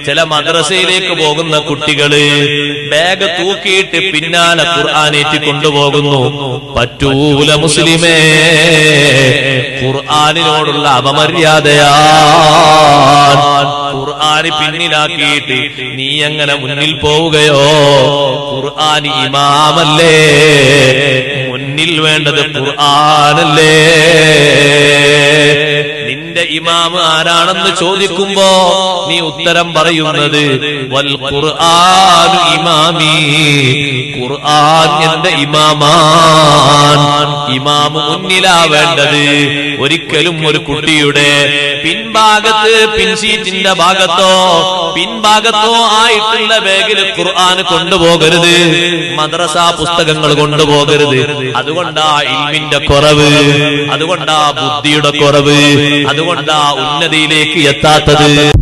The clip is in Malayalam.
ചില മദ്രസയിലേക്ക് പോകുന്ന കുട്ടികൾ ബാഗ് തൂക്കിയിട്ട് പിന്നാലെ ഖുർആാനേറ്റി കൊണ്ടുപോകുന്നു. പറ്റൂല മുസ്ലിമേ ഖുർആാനിനോടുള്ള അപമര്യാദയാ ഖുർആാന് പിന്നിലാക്കിയിട്ട് നീ എങ്ങനെ മുന്നിൽ പോവുകയോ? ഖുർആാനി ഇമാമല്ലേ മുന്നിൽ വേണ്ടത് ഖുർആാനല്ലേ. നിന്റെ ഇമാമ് ആരാണെന്ന് ചോദിക്കുമ്പോ നീ ഉത്തരം പറയുന്നത് വൽ ഖുർആൻ ഇമാമി. ഖുർആൻ എന്റെ ഇമാമാൻ ഇമാമ് മുന്നിലാ വേണ്ടത് ഒരിക്കലും ഒരു കുട്ടിയുടെ പിൻഭാഗത്ത് പിൻസീറ്റിന്റെ ഭാഗത്തോ പിൻഭാഗത്തോ ആയിട്ടുള്ള ബാഗിൽ ഖുർആൻ കൊണ്ടുപോകരുത്. മദ്രസ പുസ്തകങ്ങൾ കൊണ്ടുപോകരുത്. അതുകൊണ്ടാ ഇൽമിന്റെ കുറവ് അതുകൊണ്ടാ ബുദ്ധിയുടെ കുറവ് അതുകൊണ്ടാ ഉന്നതിയിലേക്ക് എത്താത്തത്.